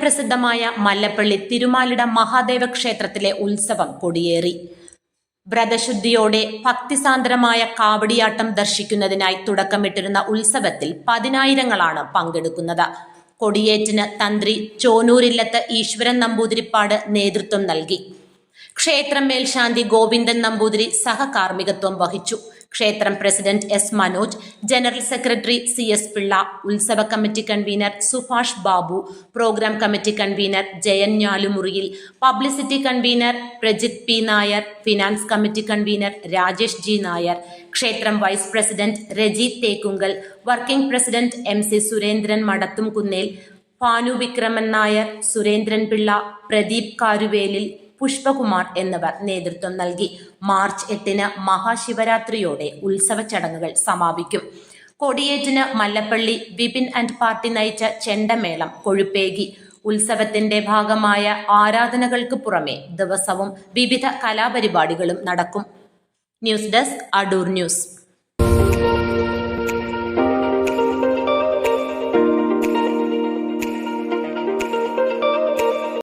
പ്രസിദ്ധമായ മല്ലപ്പള്ളി തിരുമാലിട മഹാദേവ ക്ഷേത്രത്തിലെ ഉത്സവം കൊടിയേറി. വ്രതശുദ്ധിയോടെ ഭക്തിസാന്ദ്രമായ കാവടിയാട്ടം ദർശിക്കുന്നതിനായി തുടക്കമിട്ടിരുന്ന ഉത്സവത്തിൽ പതിനായിരങ്ങളാണ് പങ്കെടുക്കുന്നത്. കൊടിയേറ്റിന് തന്ത്രി ചോനൂരില്ലത്ത് ഈശ്വരൻ നമ്പൂതിരിപ്പാട് നേതൃത്വം നൽകി. ക്ഷേത്രം മേൽശാന്തി ഗോവിന്ദൻ നമ്പൂതിരി സഹകാർമ്മികത്വം വഹിച്ചു. ക്ഷേത്രം president S Manoj general secretary C S Pillai ഉത്സവ committee convener Subhash Babu programme committee convener Jayan ഞാലുമുറിയിൽ publicity convener Prajith P Nair finance committee convener Rajesh G Nair ക്ഷേത്രം vice president Reji Thekkunkal working president M C Surendran Madathum Kunnel Bhanu Vikraman Nair Surendran Pillai Pradeep Karuvelil Pushpakumar എന്നിവർ നേതൃത്വം നൽകി. March എട്ടിന് മഹാശിവരാത്രിയോടെ ഉത്സവ ചടങ്ങുകൾ സമാപിക്കും. കൊടിയേറ്റിന് മല്ലപ്പള്ളി വിപിൻ ആൻഡ് പാർട്ടി നയിച്ച ചെണ്ടമേളം കൊഴുപ്പേകി. ഉത്സവത്തിന്റെ ഭാഗമായ ആരാധനകൾക്ക് പുറമെ ദിവസവും വിവിധ കലാപരിപാടികളും നടക്കും. News desk Adoor news.